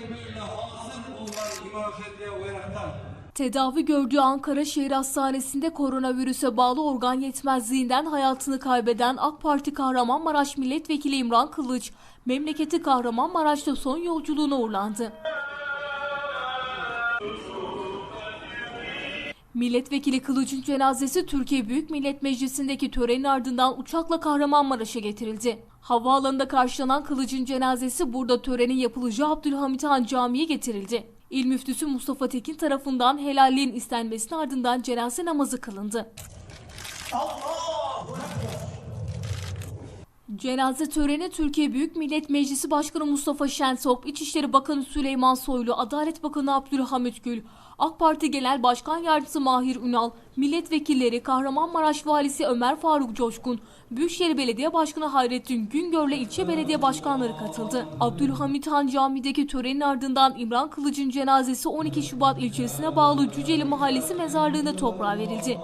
birbiriyle hasıl olan imafetliğe uyaraktan Tedavi gördüğü Ankara Şehir Hastanesi'nde koronavirüse bağlı organ yetmezliğinden hayatını kaybeden AK Parti Kahramanmaraş Milletvekili İmran Kılıç, memleketi Kahramanmaraş'ta son yolculuğuna uğurlandı. Milletvekili Kılıç'ın cenazesi Türkiye Büyük Millet Meclisi'ndeki törenin ardından uçakla Kahramanmaraş'a getirildi. Havaalanında karşılanan Kılıç'ın cenazesi burada törenin yapılacağı Abdülhamit Han Camii'ye getirildi. İl müftüsü Mustafa Tekin tarafından helalliğin istenmesinin ardından cenaze namazı kılındı. Cenaze töreni Türkiye Büyük Millet Meclisi Başkanı Mustafa Şentop, İçişleri Bakanı Süleyman Soylu, Adalet Bakanı Abdülhamit Gül, AK Parti Genel Başkan Yardımcısı Mahir Ünal, milletvekilleri Kahramanmaraş Valisi Ömer Faruk Coşkun, Büyükşehir Belediye Başkanı Hayrettin Güngör'le ilçe belediye başkanları katıldı. Abdülhamit Han Camii'deki törenin ardından İmran Kılıç'ın cenazesi 12 Şubat ilçesine bağlı Cüceli Mahallesi mezarlığına toprağa verildi.